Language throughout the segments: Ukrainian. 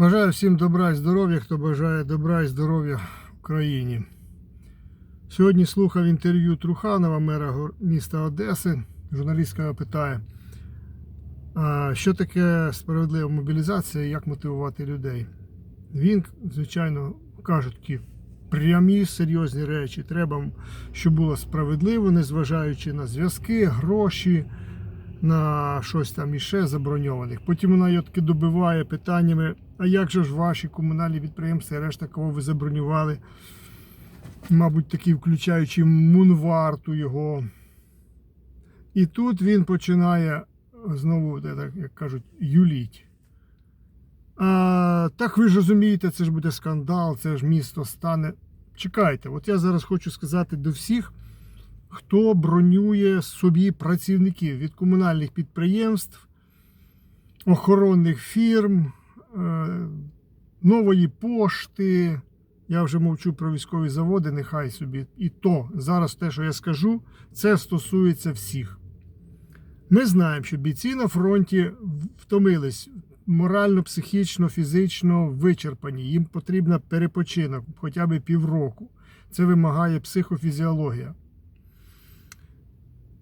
Бажаю всім добра і здоров'я, хто бажає добра і здоров'я Україні. Сьогодні слухав інтерв'ю Труханова, мера міста Одеси. Журналістка питає, що таке справедлива мобілізація і як мотивувати людей. Він, звичайно, каже такі прямі серйозні речі. Треба, щоб було справедливо, незважаючи на зв'язки, гроші, на щось там іще заброньованих. Потім вона його добиває питаннями: а як же ж ваші комунальні підприємства і решта, кого ви забронювали? Мабуть, такі включаючи Мунварту його. І тут він починає знову, як кажуть, юліть. А, так ви ж розумієте, це ж буде скандал, це ж місто стане. Чекайте, от я зараз хочу сказати до всіх, хто бронює собі працівників від комунальних підприємств, охоронних фірм, е, нової пошти. Я вже мовчу про військові заводи, нехай собі. І то зараз те, що я скажу, це стосується всіх. Ми знаємо, що бійці на фронті втомились морально, психічно, фізично вичерпані. Їм потрібен перепочинок хоча б півроку. Це вимагає психофізіологія.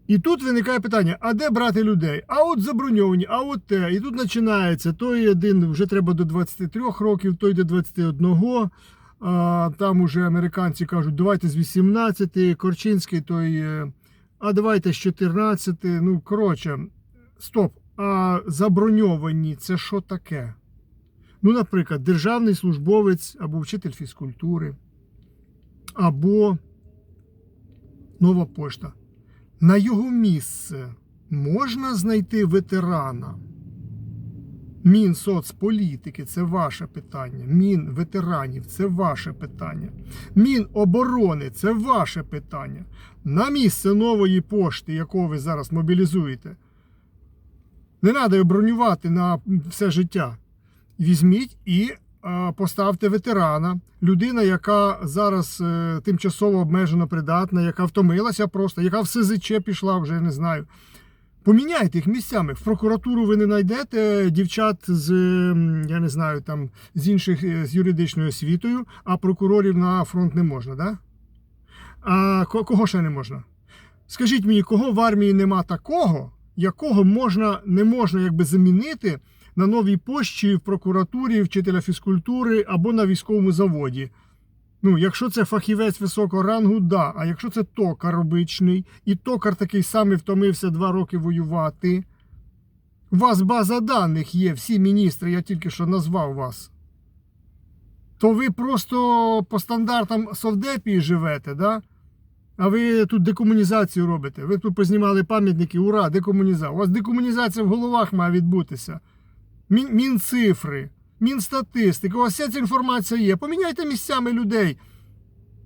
І тут виникає питання: а де брати людей? А от заброньовані, а от те. І тут починається той один вже треба до 23 років, той до 21. А, там уже американці кажуть, давайте з 18, Корчинський, той, е, а давайте з 14. Ну, коротше, стоп. А заброньовані це що таке? Ну, наприклад, державний службовець або вчитель фізкультури, або нова пошта. На його місце можна знайти ветерана. Мінсоцполітики це ваше питання. Мінветеранів це ваше питання. Міноборони це ваше питання. На місце нової пошти, якого ви зараз мобілізуєте. Не треба бронювати на все життя. Візьміть і поставте ветерана, людина, яка зараз е, тимчасово обмежено придатна, яка втомилася просто, яка в СЗЧ пішла, вже не знаю. Поміняйте їх місцями. В прокуратуру ви не знайдете дівчат з, я не знаю, там, з інших е, з юридичною освітою, а прокурорів на фронт не можна, да? А кого ще не можна? Скажіть мені, кого в армії нема такого, якого можна, не можна якби замінити на новій пошті в прокуратурі, вчителя фізкультури або на військовому заводі? Ну, якщо це фахівець високого рангу, да. А якщо це токар обичний, і токар такий самий втомився два роки воювати. У вас база даних є, всі міністри, я тільки що назвав вас. То ви просто по стандартам Совдепії живете, да? А ви тут декомунізацію робите. Ви тут познімали пам'ятники, ура, декомунізація. У вас декомунізація в головах має відбутися. Мін, мінцифри, мінстатистика. У вас вся ця інформація є. Поміняйте місцями людей.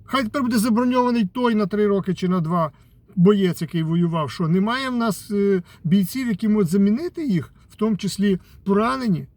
Хай тепер буде заброньований той на три роки чи на два боєць, який воював. Що немає в нас е, бійців, які можуть замінити їх, в тому числі поранені.